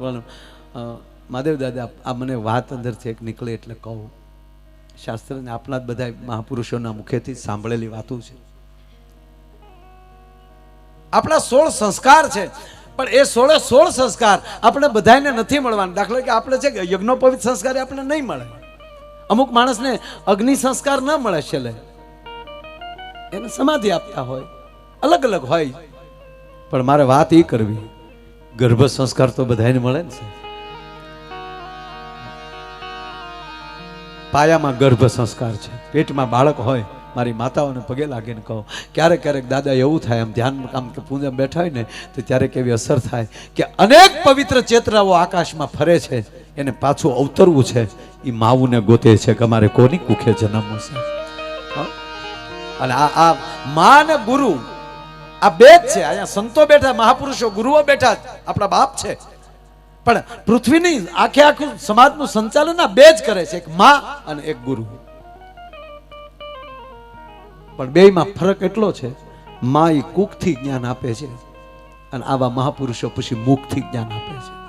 પણ મહાદેવ દાદા, આ મને વાત અંદરથી એક નીકળે એટલે કહું. શાસ્ત્રને આપણા જ બધા મહાપુરુષોના મુખેથી સાંભળેલી વાતો છે. આપણા સોળ સંસ્કાર છે, પણ એ સોળે સોળ સંસ્કાર આપણે બધાને નથી મળવાના. દાખલા કે આપણે છે કે યજ્ઞોપવિત સંસ્કાર આપણે નહીં મળે. અમુક માણસને અગ્નિ સંસ્કાર ન મળે છેલ્લે. એને સમાધિ આપતા હોય. અલગ અલગ હોય. પણ મારે વાત એ કરવી. ગર્ભ સંસ્કાર તો બધાને મળે ને પાયામાં ગર્ભ સંસ્કાર છે. પેટમાં બાળક હોય, મારી માતાઓને પગે લાગીને કહો, ક્યારેક ક્યારેક દાદા એવું થાય, આમ ધ્યાન, આમ કે પૂજા બેઠા હોય ને, તો ક્યારેક એવી અસર થાય કે અનેક પવિત્ર ચેતરાઓ આકાશમાં ફરે છે, એને પાછું અવતરવું છે. એ માવુને ગોતે છે કે અમારે કોની કુખે જન્મવું છે? અને આ આ મા અને ગુરુ આ બે જ છે. અહીંયા સંતો બેઠા, મહાપુરુષો, ગુરુઓ બેઠા આપણા બાપ છે. પણ પૃથ્વીની આખે આખું સમાજનું સંચાલન બે જ કરે છે. એક મા અને એક ગુરુ. પણ બેયમાં ફરક એટલો છે, મા એ કુખથી જ્ઞાન આપે છે અને આવા મહાપુરુષો પછી મુખથી જ્ઞાન આપે છે.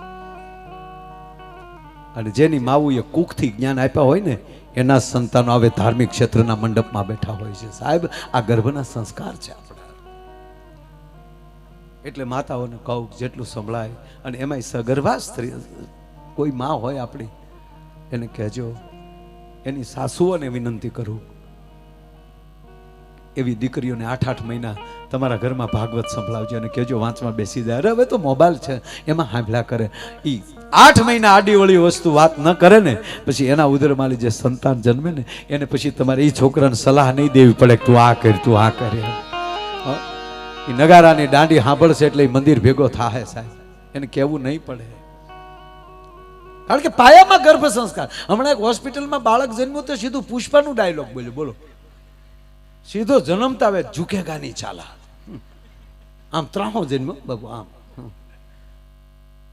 અને જેની માવું એ કુખથી જ્ઞાન આપ્યા હોય ને, એના સંતાનો હવે ધાર્મિક ક્ષેત્રના મંડપમાં બેઠા હોય છે. સાહેબ, આ ગર્ભના સંસ્કાર છે આપણા. એટલે માતાઓને કહું જેટલું સંભળાય અને એમાંય સગર્ભા સ્ત્રી, કોઈ માં હોય આપણી, એને કહેજો, એની સાસુઓને વિનંતી કરું. એવી દીકરીઓને આઠ આઠ મહિના તમારા ઘરમાં ભાગવત સંભળાવજો અને કહેજો વાંચમાં બેસી જાય. અરે, હવે તો મોબાઈલ છે, એમાં હાંભલા કરે. એ આઠ મહિના આડી વળી વસ્તુ વાત ન કરે ને, પછી એના ઉદરમાલી જે સંતાન જન્મે ને, એને પછી તમારે એ છોકરાને સલાહ નહીં દેવી પડે તું આ કર, તું આ કર? ઈ નગારાની દાંડી સાંભળશે એટલે એ મંદિર ભેગો થાય સાહેબ. એને કહેવું નહીં પડે. કારણ કે પાયામાં ગર્ભ સંસ્કાર. હમણાં એક હોસ્પિટલમાં બાળક જન્મ્યું તો સીધું પુષ્પાનું ડાયલોગ બોલ્યું. બોલો. સીધો જન્મતા આવે ઝુકેગા નહીં ચાલા આમ ત્રાહો જન્મ બાબુ આમ.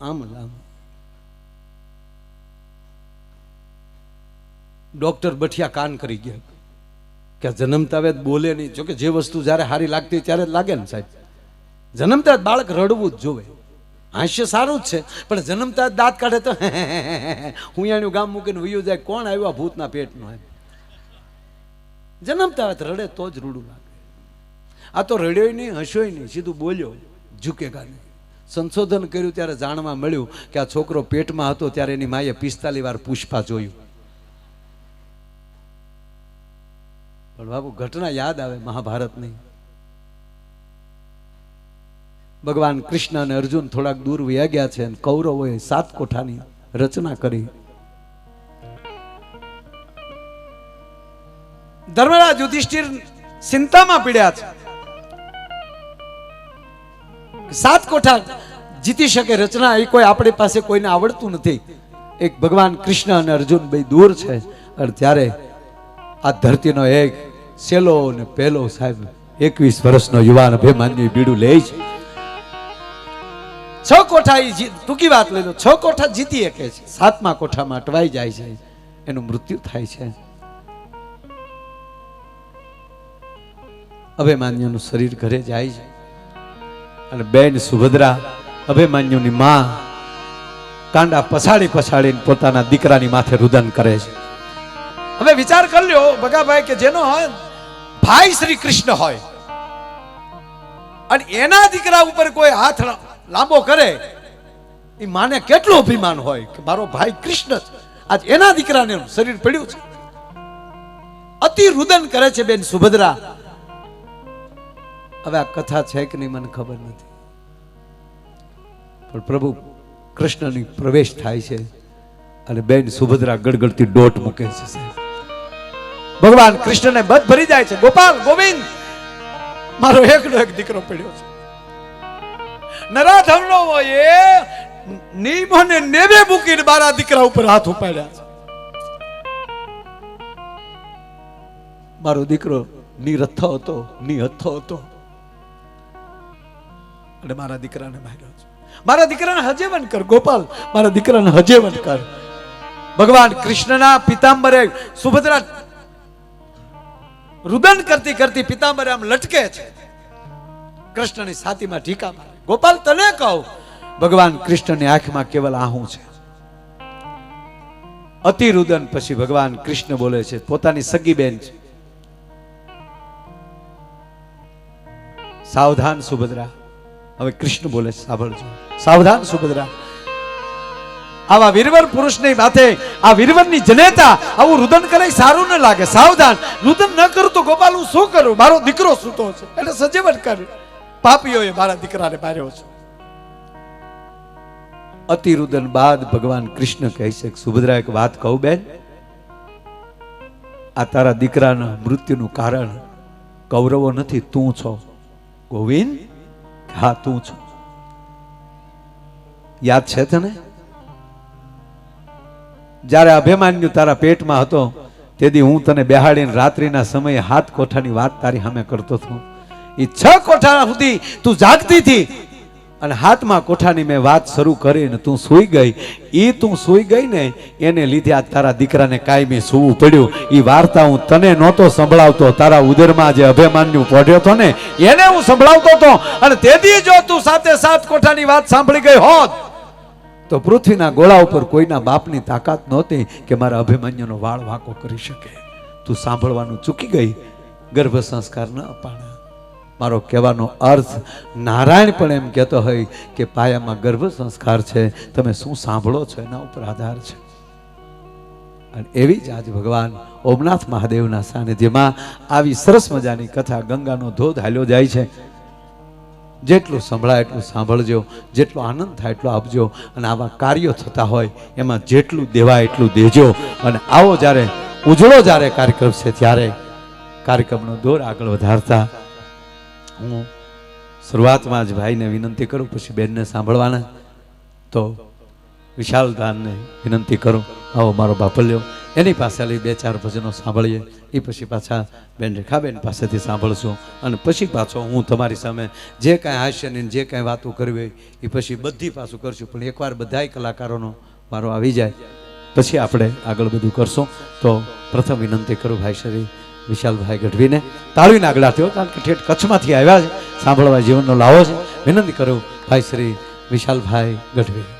આમ આમ. ડોક્ટર બઠિયા કાન કરી ગયા. કે જન્મતા વેદ બોલે નહીં. જોકે જે વસ્તુ જ્યારે સારી લાગતી ત્યારે જ લાગે ને સાહેબ. જન્મતા જ બાળક રડવું જ જોવે. હાસ્ય સારું જ છે. પણ જન્મતા દાંત કાઢે તો હું એનું ગામ મૂકીને વયું જાય. કોણ આવ્યા ભૂતના પેટનો એમ? જન્મતા આવે રડે તો જ રૂડું લાગે. આ તો રડ્યો નહીં, હસ્યો નહીં. સીધું બોલ્યો, ઝૂકે નહીં સંશોધન કર્યું ત્યારે જાણવા મળ્યું કે આ છોકરો પેટમાં હતો ત્યારે એની માએ પિસ્તાલી વાર પુષ્પા જોયું. પણ બાપુ, ઘટના યાદ આવે મહાભારતની. ભગવાન કૃષ્ણ અને અર્જુન થોડાક દૂર વયા છે અને કૌરવોએ સાત કોઠાની રચના કરી. ધર્મરાજ યુધિષ્ઠિર ચિંતામાં પીડ્યા છે. સાત કોઠા જીતી શકે રચના, એ કોઈ આપણી પાસે કોઈને આવડતું નથી. એક ભગવાન કૃષ્ણ અને અર્જુન બે દૂર છે અને ત્યારે આ ધરતીનો એક સેલો ને પેલો સાહેબ, એકવીસ વર્ષનો યુવાન અભિમાન્યુ બીડું લે છે. છ કોઠા ટૂંકી વાત લઈ લો, છ કોઠા જીતી શકે છે? સાતમા કોઠામાં અટવાઈ જાય છે. એનું મૃત્યુ થાય છે. અભિમાન્યુનું શરીર ઘરે જાય છે. અને બેન સુભદ્રા, અભિમાન્યુની માં કાંડા પછાડી પછાડીને પોતાના દીકરાની માથે રુદન કરે છે. હવે વિચાર કરી લ્યો, ભગાભાઈ, કે જેનો ભાઈ શ્રી કૃષ્ણ હોય. અને એના દીકરા ઉપર કોઈ હાથ લાંબો કરે, એ માને કેટલું અભિમાન હોય કે મારો ભાઈ કૃષ્ણ આજ એના દીકરાને શરીર પડ્યું છે. અતિ રુદન કરે છે બેન સુભદ્રા. હવે આ કથા છે કે નહીં મને ખબર નથી. પણ પ્રભુ કૃષ્ણની પ્રવેશ થાય છે અને બેન સુભદ્રા ગડગડતી ડોટ મૂકે છે સાહેબ. ભગવાન કૃષ્ણને બધ ભરી જાય છે. ગોપાલ, ગોવિંદ! મારો એકનો એક દીકરો પડ્યો છે. નરાધમનો એ નિયમોને નેવે મૂકીને મારા દીકરા ઉપર હાથ ઉપાડ્યા છે. મારો દીકરો નિરથો હતો નિહથ્થો હતો. અને મારા દીકરાને માર્યો છે. મારા દીકરાને હજેવન કર, ગોપાલ. મારા દીકરાને હજેવન કર. ભગવાન કૃષ્ણના પિતાંબરે સુભદ્રા રુદન કરતી કરતી પિતાંબરે આમ લટકે છે. કૃષ્ણની છાતીમાં ઢીકા મારે. ગોપાલ, તને કહું, ભગવાન કૃષ્ણની આંખમાં કેવલ આહું છે. અતિરુદન પછી ભગવાન કૃષ્ણ બોલે છે, પોતાની સગી બેન છે. સાવધાન, સુભદ્રા. હવે કૃષ્ણ બોલે સાંભળજો. સાવધાન, સુભદ્રા. આવા વીરવર પુરુષની માથે આ વીરવરની જનેતા આવું રુદન કરે સારું ન લાગે, સાવધાન. રુદન ન કરું તો ગોપાલ હું શું કરું? મારો દીકરો સૂતો છે. એટલે સજીવન કર પાપીઓએ મારા દીકરાને માર્યો છે. અતિરુદન બાદ ભગવાન કૃષ્ણ કહે છે સુભદ્રા, એક વાત કહું બેન. આ તારા દીકરાના મૃત્યુનું કારણ કૌરવો નથી, તું છો. ગોવિંદ, હા, તું છો. યાદ છે તને? જ્યારે અભિમાન્યુ તારા પેટમાં હતો, તેથી હું તને બેહાડીને રાત્રિના સમયે હાથ કોઠાની વાત તારી સામે કરતો હતો. એ છ કોઠા સુધી તું જાગતી હતી અને હાથમાં કોઠાની મેં વાત શરૂ કરીને તું સૂઈ ગઈ. એ તું સૂઈ ગઈ ને એને લીધે આ તારા દીકરાને કાયમી સૂવું પડ્યું. એ વાર્તા હું તને નહોતો સંભળાવતો. તારા ઉદરમાં જે અભિમાન્યુ પડ્યો હતો ને, એને હું સંભળાવતો હતો. અને તેથી જો તું સાથે સાત કોઠાની વાત સાંભળી ગઈ હોત તો પૃથ્વીના ગોળા ઉપર કોઈના બાપની તાકાત નહોતી કે મારા અભિમન્યુનો વાળ વાંકો કરી શકે. તું સાંભળવાનું ચૂકી ગઈ, ગર્ભ સંસ્કાર ન અપાણા. મારો કહેવાનો અર્થ નારાયણ પણ એમ કહેતો હોય કે પાયામાં ગર્ભ સંસ્કાર છે, તમે શું સાંભળો છો? એના ઉપર આધાર છે. અને એવી જ આજ ભગવાન ઓમનાથ મહાદેવના સાનિધ્યમાં આવી સરસ મજાની કથા ગંગાનો ધોધ હાલ્યો જાય છે. જેટલું સંભળાય એટલું સાંભળજો, જેટલો આનંદ થાય એટલો આપજો, અને આવા કાર્યો થતા હોય એમાં જેટલું દેવાય એટલું દેજો. અને આવો જ્યારે, ઉજળો જ્યારે કાર્યક્રમ છે ત્યારે કાર્યક્રમનો દોર આગળ વધારતા હું શરૂઆતમાં જ ભાઈને વિનંતી કરું, પછી બેનને સાંભળવાના. તો વિશાલ દાનને વિનંતી કરું, આવો મારો બાપલ્યો એની પાસે લઈ બે ચાર ભજનો સાંભળીએ. એ પછી પાછા બેન રેખાબેન પાસેથી સાંભળશું. અને પછી પાછો હું તમારી સામે જે કાંઈ હાસ્યની જે કાંઈ વાતો કરવી હોય એ પછી બધી પાછું કરશું. પણ એકવાર બધાય કલાકારોનો વારો આવી જાય, પછી આપણે આગળ બધું કરશું. તો પ્રથમ વિનંતી કરું ભાઈ શ્રી વિશાલભાઈ ગઢવીને. તાળવીને આગળ થયો, કારણ કે ઠેઠ કચ્છમાંથી આવ્યા છે, સાંભળવા જીવનનો લાવો છે. વિનંતી કરું ભાઈ શ્રી વિશાલભાઈ ગઢવી.